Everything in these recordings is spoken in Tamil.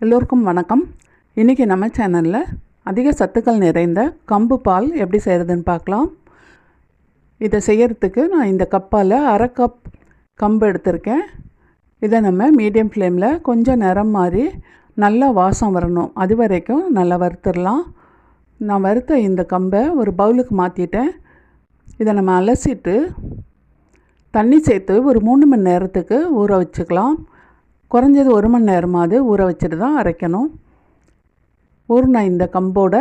எல்லோருக்கும் வணக்கம். இன்றைக்கி நம்ம சேனலில் அதிக சத்துக்கள் நிறைந்த கம்பு பால் எப்படி செய்கிறதுன்னு பார்க்கலாம். இதை செய்கிறதுக்கு நான் இந்த கப்பால் அரை கப் கம்பு எடுத்திருக்கேன். இதை நம்ம மீடியம் ஃப்ளேமில் கொஞ்சம் நிறம் மாறி நல்லா வாசம் வரணும். அது வரைக்கும் நல்லா வறுத்துடலாம். நான் வறுத்த இந்த கம்பை ஒரு பவுலுக்கு மாற்றிட்டேன் இதை நம்ம அலசிட்டு தண்ணி சேர்த்து ஒரு மூணு மணி நேரத்துக்கு ஊற வச்சுக்கலாம். குறைஞ்சது ஒரு மணி நேரமாவது ஊற வச்சுட்டு தான் அரைக்கணும். ஊறின இந்த கம்போட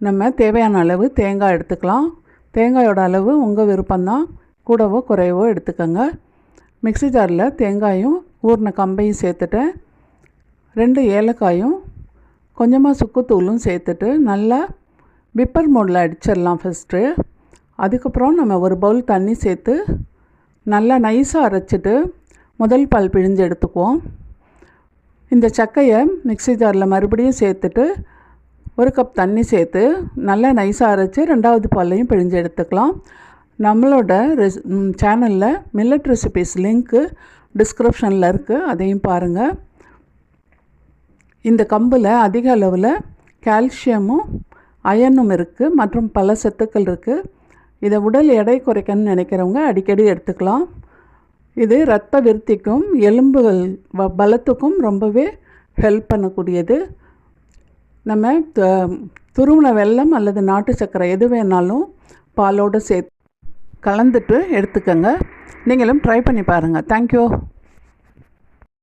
நம்ம தேவையான அளவு தேங்காய் எடுத்துக்கலாம். தேங்காயோட அளவு உங்கள் விருப்பம்தான். கூடவோ குறையவோ எடுத்துக்கோங்க. மிக்ஸி ஜாரில் தேங்காயும் ஊறின கம்பையும் சேர்த்துட்டேன் ரெண்டு ஏலக்காயும் கொஞ்சமாக சுக்குத்தூளும் சேர்த்துட்டு நல்லா பிப்பர் மோடில் அடிச்சிடலாம் ஃபஸ்ட்டு அதுக்கப்புறம் நம்ம ஒரு பவுல் தண்ணி சேர்த்து நல்லா நைஸாக அரைச்சிட்டு முதல் பால் பிழிஞ்சு எடுத்துக்குவோம். இந்த சக்கையை மிக்ஸி ஜாரில் மறுபடியும் சேர்த்துட்டு ஒரு கப் தண்ணி சேர்த்து நல்லா நைஸாக அரைச்சி ரெண்டாவது பாலையும் பிழிஞ்சு எடுத்துக்கலாம். நம்மளோட ரெஸ் சேனலில் மில்லட் ரெசிபீஸ் லிங்க்கு டிஸ்கிரிப்ஷனில் இருக்குது அதையும் பாருங்கள் இந்த கம்பில் அதிக அளவில் கால்சியமும் அயனும் இருக்குது மற்றும் பல சத்துக்கள் இருக்குது இதை உடல் எடை குறைக்கணும்னு நினைக்கிறவங்க அடிக்கடி எடுத்துக்கலாம். இது இரத்த விருத்திக்கும் எலும்புகள் வ பலத்துக்கும் ரொம்பவே ஹெல்ப் பண்ணக்கூடியது. நம்ம துருவன வெல்லம் அல்லது நாட்டு சர்க்கரை எது வேணாலும் பாலோடு சேர்த்து கலந்துட்டு எடுத்துக்கோங்க. நீங்களும் ட்ரை பண்ணி பாருங்கள் தேங்க்யூ